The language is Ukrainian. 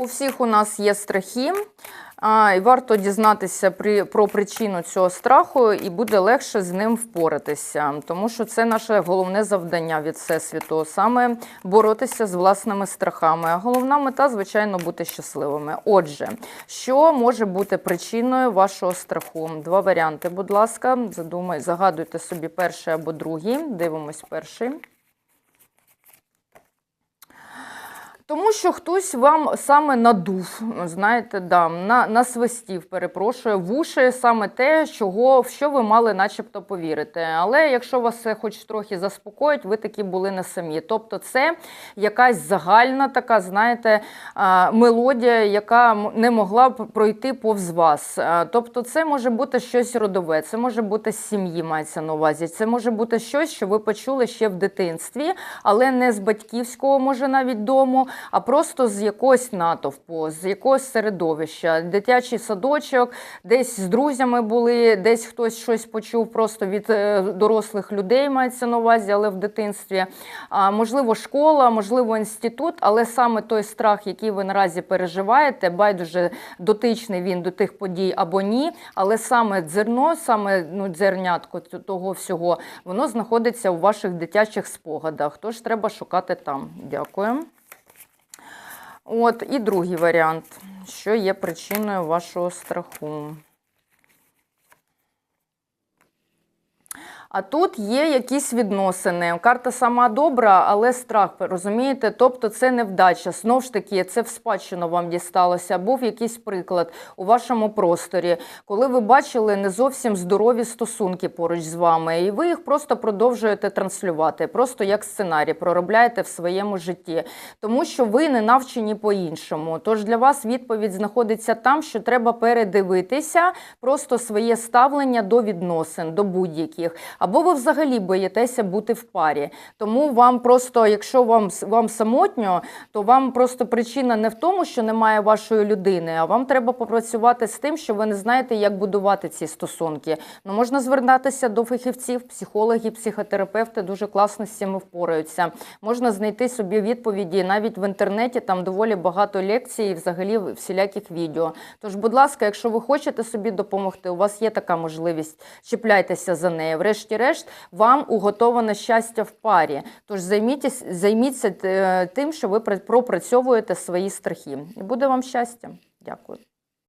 У всіх у нас є страхи, і варто дізнатися про причину цього страху, і буде легше з ним впоратися, тому що це наше головне завдання від Всесвіту, саме боротися з власними страхами. А головна мета, звичайно, бути щасливими. Отже, що може бути причиною вашого страху? Два варіанти, будь ласка, задумай, загадуйте собі перший або другий. Дивимось перший. Тому що хтось вам саме надув, знаєте, да, на, насвистів, перепрошую, в уші саме те, чого, в що ви мали начебто повірити. Але якщо вас це хоч трохи заспокоїть, ви такі були не самі. Тобто це якась загальна така, знаєте, мелодія, яка не могла пройти повз вас. Тобто це може бути щось родове, це може бути з сім'ї, мається на увазі. Це може бути щось, що ви почули ще в дитинстві, але не з батьківського, може навіть дому, а просто з якогось натовпу, з якогось середовища, дитячий садочок, десь з друзями були, десь хтось щось почув просто від е, дорослих людей, мається на увазі, але в дитинстві. А, можливо, школа, можливо, інститут, але саме той страх, який ви наразі переживаєте, байдуже дотичний він до тих подій або ні, але саме дзерно, саме ну, дзернятко того всього, воно знаходиться у ваших дитячих спогадах. Тож треба шукати там. Дякую. От, і другий варіант, що є причиною вашого страху. А тут є якісь відносини. Карта сама добра, але страх, розумієте? Тобто це невдача. Знов ж таки, це в спадщину вам дісталося. Був якийсь приклад у вашому просторі, коли ви бачили не зовсім здорові стосунки поруч з вами, і ви їх просто продовжуєте транслювати, просто як сценарій, проробляєте в своєму житті, тому що ви не навчені по-іншому. Тож для вас відповідь знаходиться там, що треба передивитися просто своє ставлення до відносин, до будь-яких. Або ви взагалі боїтеся бути в парі. Тому вам просто, якщо вам, вам самотньо, то вам просто причина не в тому, що немає вашої людини, а вам треба попрацювати з тим, що ви не знаєте, як будувати ці стосунки. Ну, можна звертатися до фахівців, психологів, психотерапевти дуже класно з цим впораються. Можна знайти собі відповіді навіть в інтернеті, там доволі багато лекцій і взагалі всіляких відео. Тож, будь ласка, якщо ви хочете собі допомогти, у вас є така можливість, чіпляйтеся за нею. Врешті-решт, вам уготоване щастя в парі. Тож займіться, займіться е, тим, що ви пра- пропрацьовуєте свої страхи. І буде вам щастя. Дякую.